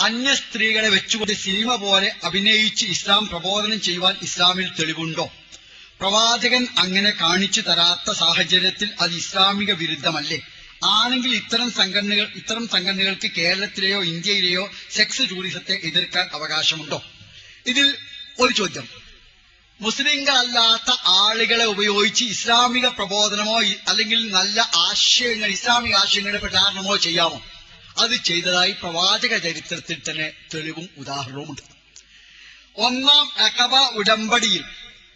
അന്യ സ്ത്രീകളെ വെച്ചുകൊണ്ട് സിനിമ പോലെ അഭിനയിച്ച് ഇസ്ലാം പ്രബോധനം ചെയ്യുവാൻ ഇസ്ലാമിൽ തെളിവുണ്ടോ? പ്രവാചകൻ അങ്ങനെ കാണിച്ചു തരാത്ത സാഹചര്യത്തിൽ അത് ഇസ്ലാമിക വിരുദ്ധമല്ലേ? ആണെങ്കിൽ ഇത്തരം സംഘടനകൾ ഇത്തരം സംഘടനകൾക്ക് കേരളത്തിലെയോ ഇന്ത്യയിലെയോ സെക്സ് ടൂറിസത്തെ എതിർക്കാൻ അവകാശമുണ്ടോ? ഇതിൽ ഒരു ചോദ്യം. മുസ്ലിങ്ങളല്ലാത്ത ആളുകളെ ഉപയോഗിച്ച് ഇസ്ലാമിക പ്രബോധനമോ അല്ലെങ്കിൽ നല്ല ആശയങ്ങൾ ഇസ്ലാമിക ആശയങ്ങളുടെ പ്രചാരണമോ ചെയ്യാമോ? അത് ചെയ്തതായി പ്രവാചക ചരിത്രത്തിൽ തന്നെ തെളിവും ഉദാഹരണവുമുണ്ട്. ഒന്നാം അകബ ഉടമ്പടിയിൽ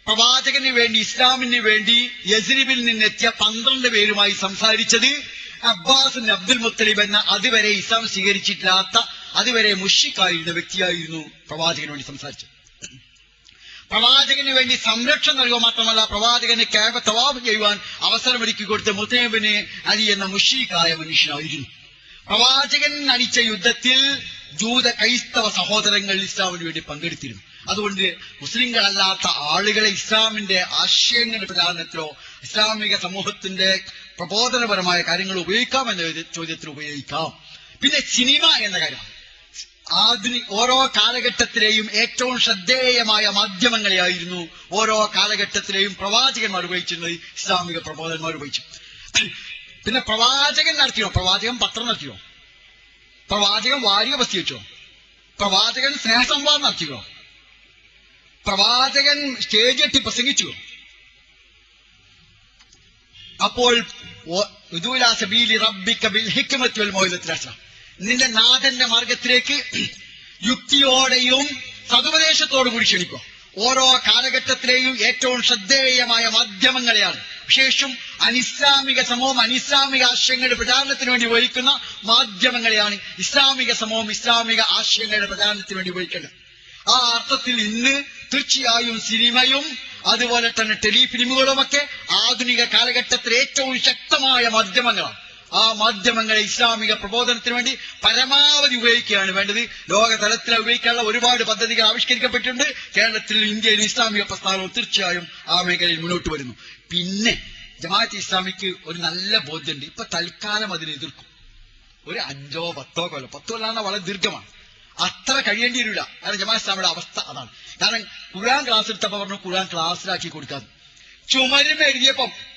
പ്രവാചകന് വേണ്ടി ഇസ്ലാമിന് വേണ്ടി യസ്രിബിൽ നിന്നെത്തിയ പന്ത്രണ്ട് പേരുമായി സംസാരിച്ചത് അബ്ബാസ് അബ്ദുൽ മുത്തലിബ് എന്ന അതുവരെ ഇസ്ലാം സ്വീകരിച്ചിട്ടില്ലാത്ത അതുവരെ മുഷിക്കായിരുന്ന വ്യക്തിയായിരുന്നു പ്രവാചകന് വേണ്ടി സംസാരിച്ചത്. പ്രവാചകന് വേണ്ടി സംരക്ഷണം നൽകുക മാത്രമല്ല പ്രവാചകന് കേവ തവാബ് ചെയ്യുവാൻ അവസരമൊരുക്കി കൊടുത്ത മുത്തേബിന് അലി എന്ന മുഷീഖായ മനുഷ്യനായിരുന്നു. പ്രവാചകൻ നടിച്ച യുദ്ധത്തിൽ ജൂത ക്രൈസ്തവ സഹോദരങ്ങൾ ഇസ്ലാമിന് വേണ്ടി പങ്കെടുത്തിരുന്നു. അതുകൊണ്ട് മുസ്ലിങ്ങളല്ലാത്ത ആളുകളെ ഇസ്ലാമിന്റെ ആശയങ്ങളുടെ പ്രചാരണത്തിലോ ഇസ്ലാമിക സമൂഹത്തിന്റെ പ്രബോധനപരമായ കാര്യങ്ങൾ ഉപയോഗിക്കാം എന്ന ചോദ്യത്തിൽ ഉപയോഗിക്കാം. പിന്നെ സിനിമ എന്ന കാര്യം. ആധുനിക ഓരോ കാലഘട്ടത്തിലെയും ഏറ്റവും ശ്രദ്ധേയമായ മാധ്യമങ്ങളെയായിരുന്നു ഓരോ കാലഘട്ടത്തിലെയും പ്രവാചകന്മാർ ഉപയോഗിച്ചിരുന്നത് ഇസ്ലാമിക പ്രബോധന്മാർ ഉപയോഗിച്ചു. പിന്നെ പ്രവാചകൻ നടത്തിയോ? പ്രവാചകൻ പത്രം നടത്തിയോ? പ്രവാചകൻ വാരിക പ്രസിദ്ധിച്ചോ പ്രവാചകൻ സ്നേഹസംവാദം നടത്തിയോ? പ്രവാചകൻ സ്റ്റേജ് എത്തി പ്രസംഗിച്ചു? അപ്പോൾ. നിന്റെ നാഥന്റെ മാർഗത്തിലേക്ക് യുക്തിയോടെയും സതുപദേശത്തോടു കൂടി ക്ഷണിക്കുക ഓരോ കാലഘട്ടത്തിലെയും ഏറ്റവും ശ്രദ്ധേയമായ മാധ്യമങ്ങളെയാണ്. വിശേഷം അനിസ്ലാമിക സമൂഹം അനിസ്ലാമിക ആശയങ്ങളുടെ പ്രചാരണത്തിന് വേണ്ടി ഉപയോഗിക്കുന്ന മാധ്യമങ്ങളെയാണ് ഇസ്ലാമിക സമൂഹം ഇസ്ലാമിക ആശയങ്ങളുടെ പ്രചാരണത്തിന് വേണ്ടി ഉപയോഗിക്കേണ്ടത്. ആ അർത്ഥത്തിൽ ഇന്ന് തീർച്ചയായും സിനിമയും അതുപോലെ തന്നെ ടെലിഫിലിമുകളുമൊക്കെ ആധുനിക കാലഘട്ടത്തിലെ ഏറ്റവും ശക്തമായ മാധ്യമങ്ങളാണ്. ആ മാധ്യമങ്ങളെ ഇസ്ലാമിക പ്രബോധനത്തിന് വേണ്ടി പരമാവധി ഉപയോഗിക്കുകയാണ് വേണ്ടത്. ലോകതലത്തിൽ ഉപയോഗിക്കാനുള്ള ഒരുപാട് പദ്ധതികൾ ആവിഷ്കരിക്കപ്പെട്ടിട്ടുണ്ട്. കേരളത്തിൽ ഇന്ത്യയിൽ ഇസ്ലാമിക പ്രസ്ഥാനവും തീർച്ചയായും ആ മേഖലയിൽ മുന്നോട്ട് വരുന്നു. പിന്നെ ജമാഅത്ത് ഇസ്ലാമിക്ക് ഒരു നല്ല ബോധ്യമുണ്ട്. ഇപ്പൊ തൽക്കാലം അതിനെ എതിർക്കും. ഒരു അഞ്ചോ പത്തോ കൊല്ലം പത്തോ കൊല്ലാന്ന വളരെ ദീർഘമാണ്. അത്ര കഴിയേണ്ടി വരില്ല. കാരണം ജമാഅത്ത് ഇസ്ലാമിയുടെ അവസ്ഥ അതാണ്. കാരണം ഖുർആൻ ക്ലാസ് എടുത്തപ്പോ പറഞ്ഞു ഖുർആൻ ക്ലാസ്സിലാക്കി കൊടുക്കാന്ന്. ചുമരും എഴുതിയപ്പം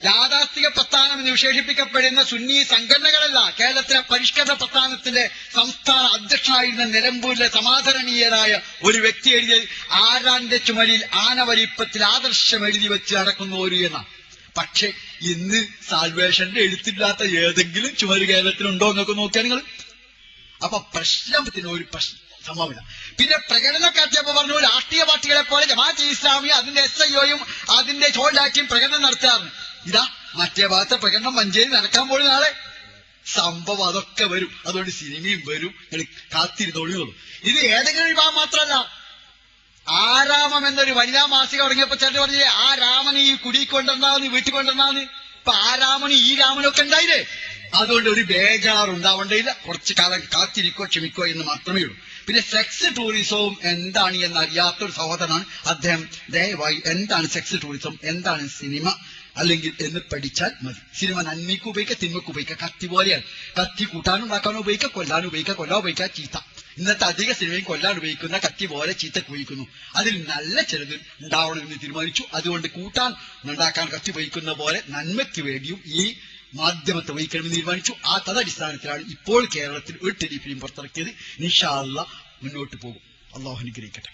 യാഥാസ്ഥിക പ്രസ്ഥാനം എന്ന് വിശേഷിപ്പിക്കപ്പെടുന്ന സുന്നി സംഘടനകളല്ല. കേരളത്തിലെ പരിഷ്കരണ പ്രസ്ഥാനത്തിന്റെ സംസ്ഥാന അധ്യക്ഷനായിരുന്ന നിലമ്പൂരിലെ സമാദരണീയരായ ഒരു വ്യക്തി എഴുതി ആരാന്റെ ചുമലിൽ ആനവലിപ്പത്തിൽ ആദർശം എഴുതി വെച്ച് നടക്കുന്ന ഒരു എന്ന. പക്ഷെ ഇന്ന് സാൽവേഷന്റെ എഴുത്തില്ലാത്ത ഏതെങ്കിലും ചുമര് കേരളത്തിലുണ്ടോ എന്നൊക്കെ നോക്കിയാൽ നിങ്ങൾ അപ്പൊ പ്രശ്നത്തിന് ഒരു പ്രശ്നം സംഭവമില്ല. പിന്നെ പ്രകടനമൊക്കെ അച്ചപ്പോ പറഞ്ഞു രാഷ്ട്രീയ പാർട്ടികളെ പോലെ ജമാഅത്ത് ഇസ്ലാമി അതിന്റെ എസ് ഐ ഒയും അതിന്റെ ചോണ്ടാക്കിയും പ്രകടനം നടത്താറുണ്ട്. ഇതാ മറ്റേ ഭാഗത്തെ പ്രകടനം മഞ്ചേരി നടക്കാൻ പോലും നാളെ. സംഭവം അതൊക്കെ വരും. അതുകൊണ്ട് സിനിമയും വരും. കാത്തിരുന്നോളിയുള്ളൂ ഇത് ഏതെങ്കിലും വിഭാഗം മാത്രമല്ല. ആരാമം എന്നൊരു വനിതാ മാസിക തുടങ്ങിയപ്പോ ചേട്ടൻ പറഞ്ഞില്ലേ ആ രാമനെ ഈ കുടി കൊണ്ടുവന്നാന്ന് വീട്ടിൽ കൊണ്ടുവന്നാന്ന്? ഇപ്പൊ ആ രാമന് ഈ രാമനൊക്കെ ഉണ്ടായില്ലേ? അതുകൊണ്ട് ഒരു ബേജാറ് ഉണ്ടാവേണ്ടതില്ല കുറച്ചു കാലം കാത്തിരിക്കോ ക്ഷമിക്കോ എന്ന് മാത്രമേ ഉള്ളൂ. പിന്നെ സെക്സ് ടൂറിസവും എന്താണ് എന്ന് അറിയാത്തൊരു സഹോദരനാണ് അദ്ദേഹം. ദയവായി എന്താണ് സെക്സ് ടൂറിസം എന്താണ് സിനിമ? അല്ലെങ്കിൽ എന്ന് പഠിച്ചാൽ മതി. സിനിമ നന്മയ്ക്ക് ഉപയോഗിക്കുക തിന്മയ്ക്ക് ഉപയോഗിക്കുക. കത്തി പോലെയാണ്. കത്തി കൂട്ടാനും ഉണ്ടാക്കാനും ഉപയോഗിക്കുക കൊല്ലാനും ഉപയോഗിക്കുക കൊല്ലാൻ ഉപയോഗിക്കുക ചീത്ത. ഇന്നത്തെ അധിക സിനിമയും കൊല്ലാൻ ഉപയോഗിക്കുന്ന കത്തി പോലെ ചീത്ത ഉപയോഗിക്കുന്നു. അതിൽ നല്ല ചിലത് ഉണ്ടാവണമെന്ന് തീരുമാനിച്ചു. അതുകൊണ്ട് കൂട്ടാൻ ഉണ്ടാക്കാൻ കത്തി ഉപയോഗിക്കുന്ന പോലെ നന്മയ്ക്ക് വേണ്ടിയും ഈ മാധ്യമത്തെ വഹിക്കണമെന്ന് തീരുമാനിച്ചു. ആ തദടിസ്ഥാനത്തിലാണ് ഇപ്പോൾ കേരളത്തിൽ ഒരു ടെലിഫിലിം പുറത്തിറക്കിയത്. നിഷാ അല്ല മുന്നോട്ട് പോകും. അള്ളാഹു അനുഗ്രഹിക്കട്ടെ.